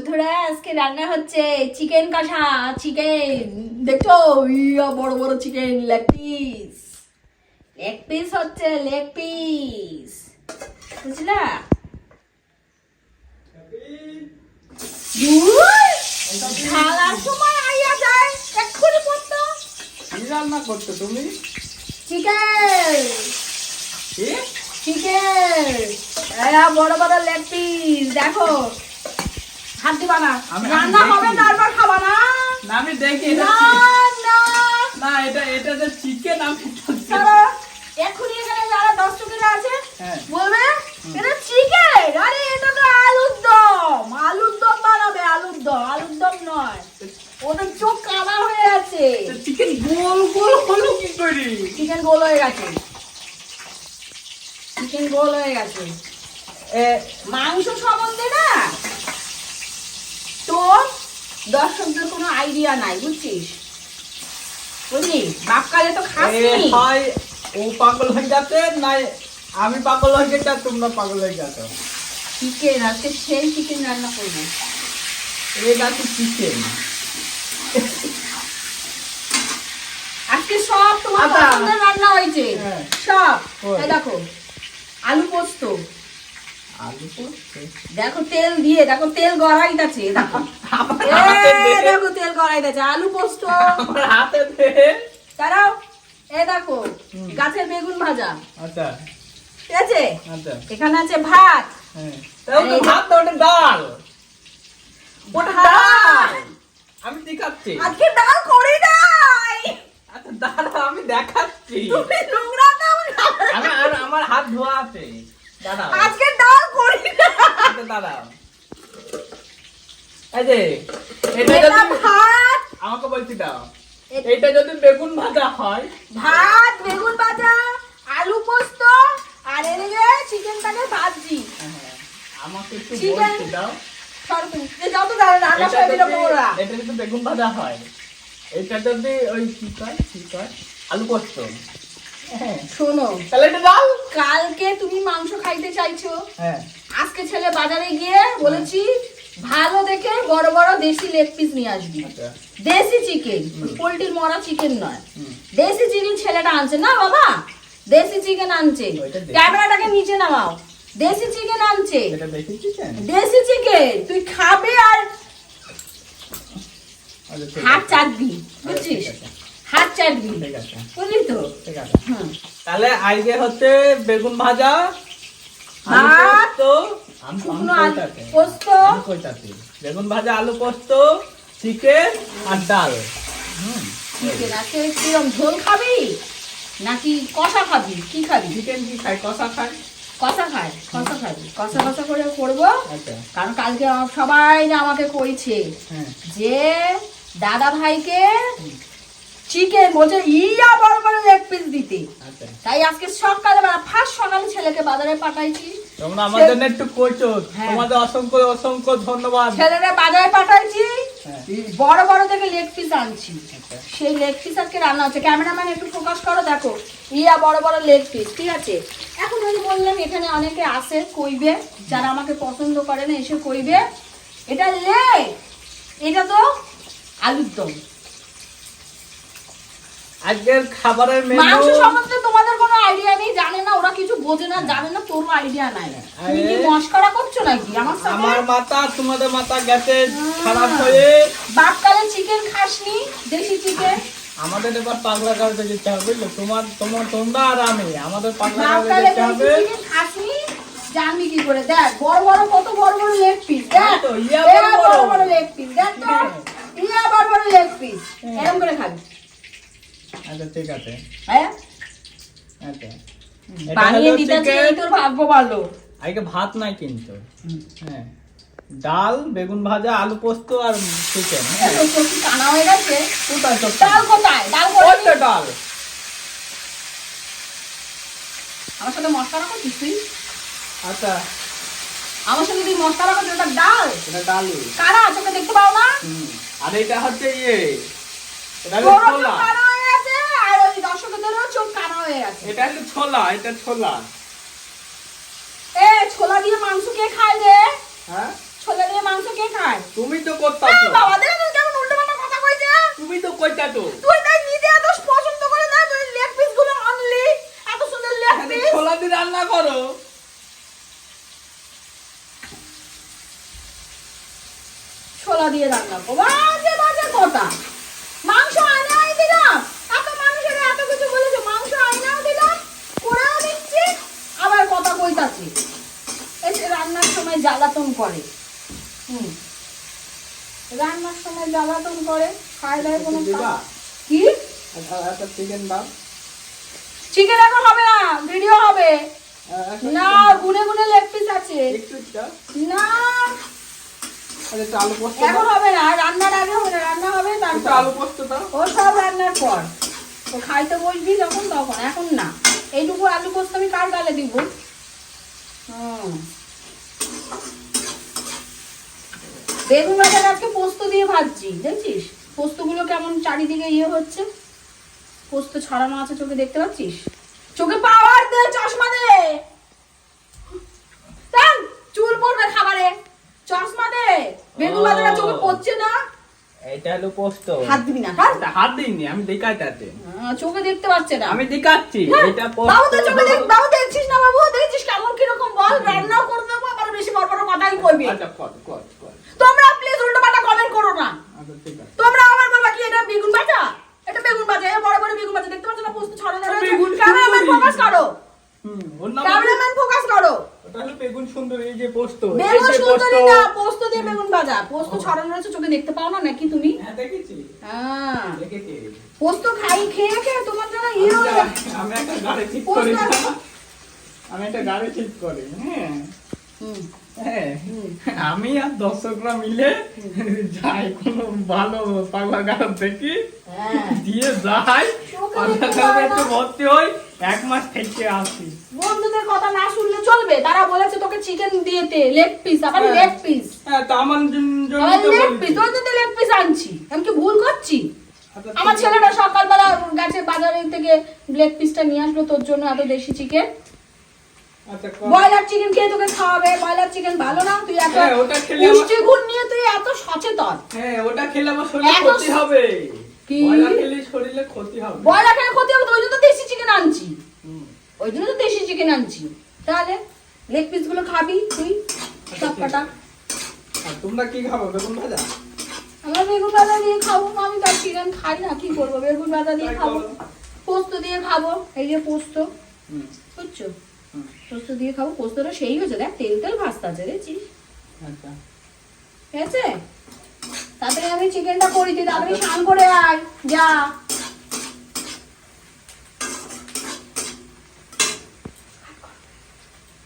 বন্ধুরা আজকে রান্না হচ্ছে চিকেন কষা চিকেন। দেখছ? ইয়া বড় বড় chicken leg piece. Leg piece হচ্ছে লেগ পিস। বুঝলা? খালার সময় আইয়া যায় এক্ষুনি পড়তো কি রান্না করছ তুমি? চিকেন। চিকেন। বড় বড় লেগ পিস দেখো। হাত দিবা না। রান্না হবে। তারপর খাবা না। না আমি দেখি না না। না এটা এটা যে চিকেন আমি এক্ষুনি এখানে যারা দর্শকেরা আছে হ্যাঁ। বলবে এটা চিকেন আরে এটা তো আলুর দম। আলুর দম বানাবে আলুর দম। আলুর দম নয়। ওদের চোখ কানা হয়ে আছে। চিকেন গোল গোল হলো কি করি চিকেন গোল হয়ে গেছে। চিকেন গোল হয়ে গেছে। মাংস সম্বন্ধে না? দর্শকদের কোনো আইডিয়া নাই বুঝছিস? বুঝলি? বাপকালে তো খাসনি। হয় ও পাগল হয়ে যাচ্ছে না আমি পাগল হয়ে গেছি তোমরা পাগল হয়ে গেছো। চিকেন আজকে সেই চিকেন রান্না করব। এটা তো চিকেন আজকে সব তোমার আচ্ছা। রান্না হয়েছে। হ্যাঁ। সব। দেখো আলু পোস্ত। দেখো তেল দিয়ে দেখো তেল গড়াইতেছে। দেখো আমার এ, হাতে দে দেখো তেল গড়াই গড়াইতেছে আলু পোস্ত। আমার হাতে দে এ দেখো গাছের বেগুন ভাজা। আচ্ছা। ঠিক আছে? আচ্ছা। এখানে আছে ভাত। হ্যাঁ। ভাত ওটা ডাল। ওটা ডাল। আমি দেখাচ্ছি। আজকে ডাল করি নাই। আচ্ছা দাঁড়া আমি দেখাচ্ছি। তুমি নোংরা দাও না। আমার হাত ধোয়া আছে। দাঁড়াও। আজকে ডাল দাঁড়াও এই যে এটা এটা ভাত। আমাকে বলছি দাও। এটা যদি বেগুন ভাজা হয় ভাত বেগুন ভাজা আলু পোস্ত আর এদিকে চিকেনটাকে ভাজি। হ্যাঁ, আমাকে একটু বলছি দাও। এটা যদি বেগুন ভাজা হয় এটা যদি ওই কি কয় কি কয়? আলু পোস্ত। হ্যাঁ শোনো। তাহলে এটা কালকে তুমি মাংস খাইতে চাইছো। হ্যাঁ। আজকে ছেলে বাজারে গিয়ে বলেছি ভালো দেখে বড় বড় দেশি লেগ পিস নিয়ে আসবি। আচ্ছা। দেশি চিকেন। পোল্ট্রির মরা চিকেন নয়। দেশি চিকেন ছেলেটা আনছে। না বাবা দেশি চিকেন আনছে। ক্যামেরাটাকে নিচে নামাও। দেশি চিকেন আনছে। দেশি চিকেন তুই খাবে আর আচ্ছা হাত। চাটবি আচ্ছা, বুঝছিস? ঠিক চাটবি ঠিক আছে। বুঝলি তো? ঠিক আছে। তাহলে আজকে হচ্ছে বেগুন ভাজা ভাত, শুকনো। পোস্ত। বেগুন ভাজা আলু পোস্ত চিকেন আর ডাল। চিকেন আজকে কিরম ঝোল খাবি নাকি কষা খাবি? কি খাবি? চিকেন কি খাই? কষা খাই। কষা খাই কষা খাবি। কষা কষা করে করব। আচ্ছা। কারণ কালকে সবাই আমাকে কইছে হ্যাঁ। যে দাদা ভাইকে চিকেন বলছে ইয়া বড় বড় লেগ পিস দিতে। আচ্ছা। তাই আজকে সকালে ফার্স্ট সকালে ছেলেকে বাজারে পাঠাইছি। তোমরা আমার জন্য একটু কইছো হ্যাঁ। তোমাদের অসংখ্য অসংখ্য ধন্যবাদ। ছেলেরা বাজারে পাঠাইছি। হ্যাঁ। বড় বড় থেকে লেগ পিস আনছি। আচ্ছা। সেই লেগ পিস আজকে রান্না হচ্ছে। ক্যামেরাম্যান একটু ফোকাস করো দেখো। ইয়া বড় বড় লেগ পিস ঠিক আছে? এখন আমি বললাম এখানে অনেকে আসে কইবে যারা আমাকে পছন্দ করে না এসে কইবে এটা লেগ এটা তো আলুর দম। আজকের খাবারের মেনু মাংস সম্বন্ধে তোমাদের কোনো আইডিয়া নেই জানে না ওরা কিছু বোঝে না জানে না তোর আইডিয়া নাই। তুমি কি। মস্করা করছ নাকি? আমার সাথে আমার মাথা তোমাদের মাথা গেছে খারাপ হয়ে। বাপকালে চিকেন খাসনি দেশি চিকেন আমাদের এবার পাগলা গাড়িতে যেতে হবে তোমার তোমার তোমরা আর আমি আমাদের পাগলা গাড়িতে যেতে হবে। খাসনি জানবি কি করে দেখ বড় বড় কত বড় বড় লেগ পিস দেখ। তো, ইয়া ইয়া বড় বড় লেগ পিস দেখ তো। ইয়া বড় বড় লেগ পিস। এরকম করে খাবি। আচ্ছা ঠিক আছে। হ্যাঁ? আচ্ছা। এটা বানিয়ে। তোর ভাগ্য ভালো। ভাত নাই কিন্তু। হ্যাঁ। ডাল বেগুন ভাজা আলু পোস্ত আর চিকেন এত চোখ কি কানা হয়ে গেছে। কোথায় তো ডাল কোথায়? ডাল কোথায়? ডাল। আমার সাথে মশলা করছিস তুই আচ্ছা। আমার সাথে তুই মশলা করছিস ওটা ডাল। এটা ডালু। কারা? তোকে দেখতে পাও না? আর এটা হচ্ছে ইয়ে এটা ছোলা কানা হয়ে গেছে আর ওই দর্শকদেরও চোখ কানা হয়ে গেছে। এটা হলো ছোলা এটা ছোলা। এ ছোলা দিয়ে মাংস কে খায় রে? হ্যাঁ? ছোলা দিয়ে মাংস কে খায়? তুমি তো এ করতাছো। বাবা দেখো তুমি কেমন উল্টোপাল্টা কথা কইছে। তুমি তো কইতাছো। তুই তাই নিজে এত পছন্দ করে না তুই লেগ পিসগুলো আনলি? এত সুন্দর লেগ পিস ছোলা দিয়ে রান্না করো। ছোলা দিয়ে রান্না করব। বাজে বাজে কথা মাংস আনাই দিলাম এত মানুষের এত কিছু বলেছে মাংস আনাও দিলাম করেও দিচ্ছি আবার কথা কইতাছি এসে রান্নার সময় জ্বালাতন করে। হুম। রান্নার সময় জ্বালাতন করে খায় দায় কোনো কি চিকেন দাও। চিকেন এখন হবে না ভিডিও হবে। আহ, না গুনে গুনে লেগ পিস আছে। না। এখন হবে না রান্নার আগে হবে না রান্না হবে তারপর। আলু পোস্ত দাও। ও সব রান্নার পর। তো খাইতে বসবি যখন তখন। এখন না এইটুকু আলু পোস্ত আমি কার গালে দিব? হুম। বেগুন ভাজাটা আজকে পোস্ত দিয়ে ভাজছি দেখছিস পোস্তগুলো কেমন চারিদিকে ইয়ে হচ্ছে? পোস্ত ছড়ানো আছে চোখে দেখতে পাচ্ছিস? চোখে পাওয়ার দে চশমা দে! চুল পড়বে খাবারে। চশমা দে! বেগুন ভাজাটা চোখে পড়ছে না? এটা হলো পোস্ত। হাত দিবি না হাত দিইনি আমি আহ, চোখে দেখতে পাচ্ছে না। আমি দেখাচ্ছি হ্যাঁ, এটা বাবু তো চোখে দেখ বাবু দেখছিস না বাবু? দেখছিস কেমন কীরকম বল? রান্নাও করে দেবো আবার বেশি বড় বড় কথাই কইবি আচ্ছা কর কর কর তোমরা প্লিজ উল্টো পাল্টা কমেন্ট করো না আচ্ছা ঠিক আছে তোমরা আমার বলবা কি এটা বেগুন ভাজা? এটা বেগুন ভাজা এ বড় বড় বেগুন ভাজা দেখতে পাচ্ছ না পোস্ত ছড়ানো রয়েছে? বেগুন ক্যামেরাম্যান সুন্দরী। ফোকাস করো। হুম ক্যামেরাম্যান ফোকাস করো। ওটা হলো বেগুন সুন্দর এই যে পোস্ত। বেগুন পোস্ত। না পোস্ত দিয়ে বেগুন ভাজা। পোস্ত ছড়ানো রয়েছে চোখে দেখতে পাও না নাকি তুমি? হ্যাঁ দেখেছি। হ্যাঁ। দেখেছি। পোস্ত খাই খেয়ে খেয়ে তোমার জন্য ইয়ে আমি একটা গাড়ি ঠিক করি আমি একটা গাড়ি ঠিক করি হ্যাঁ। আমি আর দর্শকরা মিলে যাই কোনো ভালো দেখি হ্যাঁ দিয়ে যাই। একটু ভর্তি হই এক মাস থেকে আসি বন্ধুদের কথা না শুনলে চলবে তারা বলেছে তোকে চিকেন দিয়েতে লেগ পিস আবার হ্যাঁ। লেগ পিস হ্যাঁ তো আমার জন্য লেগ। পিস জন্য লেগ পিস আনছি আমি কি ভুল করছি আচ্ছা, আমার ছেলেটা সকালবেলা গেছে বাজারে থেকে লেগ পিসটা নিয়ে আসলো তোর জন্য এত দেশি চিকেন। ব্রয়লার চিকেন খেয়ে তোকে খাওয়াবে ব্রয়লার চিকেন ভালো না? তুই এত হ্যাঁ, ওটা খেলে আমার- পুষ্টিগুণ নিয়ে তুই এত সচেতন। হ্যাঁ ওটা খেলে আমার শরীরে ক্ষতি হবে। কি? ব্রয়লার খেলে শরীরে ক্ষতি হবে। ব্রয়লার খেলে ক্ষতি হবে ওই জন্য তো দেশি চিকেন আনছি। ওই জন্য তো দেশি চিকেন আনছি। তাহলে লেগ পিসগুলো খাবি তুই সব কটা। তোমরা কি খাব বেগুন ভাজা? আমরা বেগুন ভাজা দিয়ে খাব আমি তার চিকেন খাই না কি করব? বেগুন ভাজা দিয়ে খাব পোস্ত দিয়ে খাব এই যে পোস্ত বুঝছ? পোস্ত দিয়ে খাব পোস্তটা সেই হয়েছে। দেখ তেল তেল ভাজতে আছে দেখছিস আচ্ছা। ঠিক আছে? তাড়াতাড়ি আমি চিকেনটা করি তুই তাড়াতাড়ি স্নান করে আয় যা।